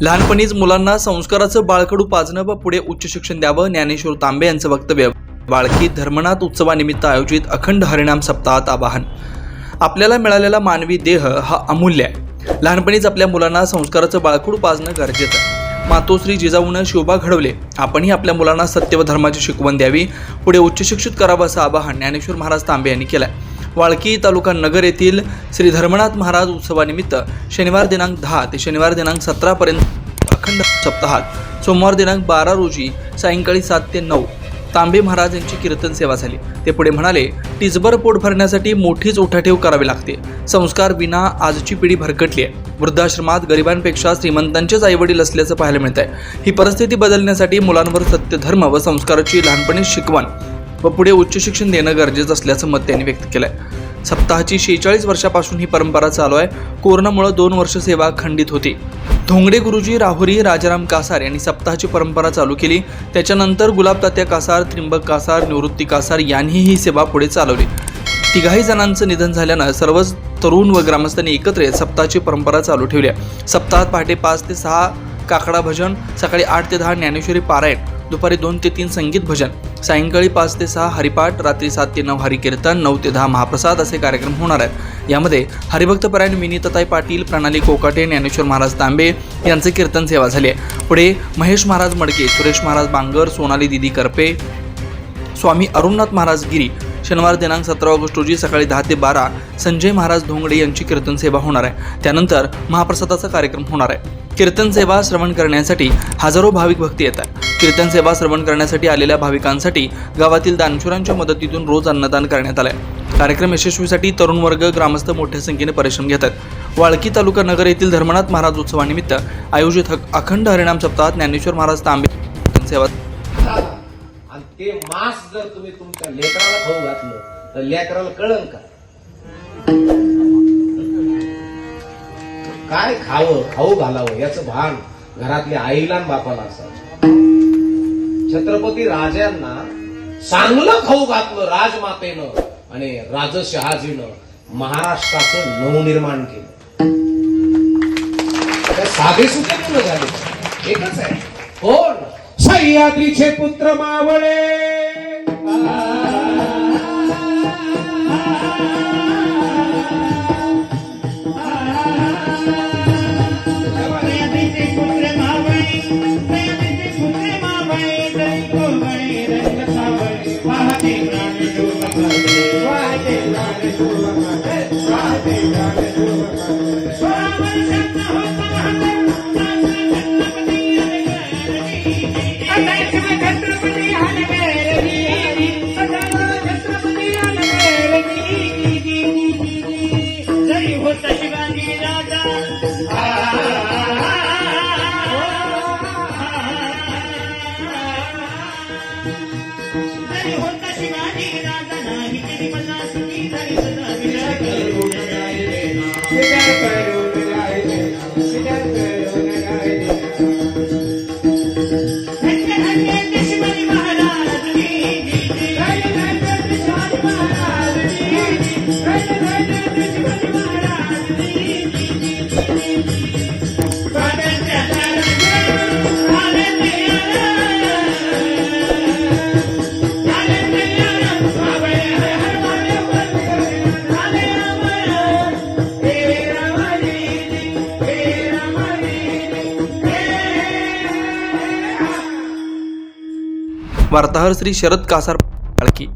लहानपणीच मुलांना संस्काराचं बाळकडू पाजणं व पुढे उच्च शिक्षण द्यावं ज्ञानेश्वर तांबे यांचं वक्तव्य. बाळकी धर्मनाथ उत्सवानिमित्त आयोजित अखंड हरिणाम सप्ताहात आवाहन. आपल्याला मिळालेला मानवी देह हा अमूल्य आहे. लहानपणीच आपल्या मुलांना संस्काराचं बाळकडू पाजणं गरजेचं आहे. मातोश्री जिजाऊनं शोभा घडवले. आपणही आपल्या मुलांना सत्य व धर्माची शिकवण द्यावी पुढे उच्च शिक्षित करावं असं आवाहन ज्ञानेश्वर महाराज तांबे यांनी केलं आहे वाळकी तालुका नगर येथील श्री धर्मनाथ महाराज उत्सवानिमित्त शनिवार दिनांक दहा ते शनिवार दिनांक सतरापर्यंत अखंड सप्ताहात सोमवार दिनांक बारा रोजी सायंकाळी सात ते नऊ तांबे महाराज यांची कीर्तन सेवा झाली. ते पुढे म्हणाले टिचभर पोट भरण्यासाठी मोठीच उठाठेव करावी लागते. संस्कार विना आजची पिढी भरकटली आहे. वृद्धाश्रमात गरिबांपेक्षा श्रीमंतांचेच आईवडील असल्याचं पाहायला मिळत आहे ही परिस्थिती बदलण्यासाठी मुलांवर सत्य धर्म व संस्काराची लहानपणी शिकवण व पुढे उच्च शिक्षण देणं गरजेचं असल्याचं मत त्यांनी व्यक्त केलं आहे सप्ताहाची शेहेचाळीस वर्षापासून ही परंपरा चालू आहे. कोरोनामुळे दोन वर्ष सेवा खंडित होती. धोंगडे गुरुजी राहुरी राजाराम कासार यांनी सप्ताहाची परंपरा चालू केली. त्याच्यानंतर गुलाब तात्या कासार त्रिंबक कासार निवृत्ती कासार यांनी ही सेवा पुढे चालवली. तिघाही जणांचं निधन झाल्यानं सर्वच तरुण व ग्रामस्थांनी एकत्र येत सप्ताहाची परंपरा चालू ठेवली आहे. सप्ताहात पहाटे पाच ते सहा काकडा भजन सकाळी आठ ते दहा ज्ञानेश्वरी पारायण दुपारी दोन ते तीन संगीत भजन. सायंकाळी पाच ते सहा हरिपाठ रात्री सात ते नऊ हरिकीर्तन नऊ ते दहा महाप्रसाद असे कार्यक्रम होणार आहेत. यामध्ये हरिभक्तपरायण विनीतताई पाटील प्रणाली कोकाटे ज्ञानेश्वर महाराज तांबे यांचे कीर्तन सेवा झाली आहे. पुढे महेश महाराज मडके सुरेश महाराज बांगर सोनाली दिदी करपे स्वामी अरुणनाथ महाराज गिरी शनिवार दिनांक सतरा ऑगस्ट रोजी सकाळी दहा ते बारा संजय महाराज धोंगडे यांची कीर्तन सेवा होणार आहे. त्यानंतर महाप्रसादाचा कार्यक्रम होणार आहे. कीर्तन सेवा श्रवण करण्यासाठी हजारो भाविक भक्ती येतात कीर्तन सेवा श्रवण करण्यासाठी आलेल्या भाविकांसाठी गावातील दानशुरांच्या मदतीतून रोज अन्नदान करण्यात आलंय. कार्यक्रम यशस्वीसाठी तरुण वर्ग ग्रामस्थ मोठ्या संख्येने परिश्रम घेतात वाळकी तालुका नगर येथील धर्मनाथ महाराज उत्सवानिमित्त आयोजित हक- अखंड हरिणाम सप्ताहात ज्ञानेश्वर महाराज तांबे सेवा आणि ते मांस जर तुम्ही तुमच्या लेकराला खाऊ घातलं तर लेकराला कळन का? काय खावं खाऊ घालावं याचं भान घरातल्या आईला बापाला असावं. छत्रपती राजांना चांगलं खाऊ घातलं राजमातेनं आणि राजशहाजीनं महाराष्ट्राचं नवनिर्माण केलं. साधे सुद्धा पूर्ण झाले. एकच आहे. कोण? सह्याद्रीचे पुत्र मावळे. हो शिवाजी राजा नाही तरी मला सुखी तरी Thank you. वार्ताहर श्री शरद कासार पाळकी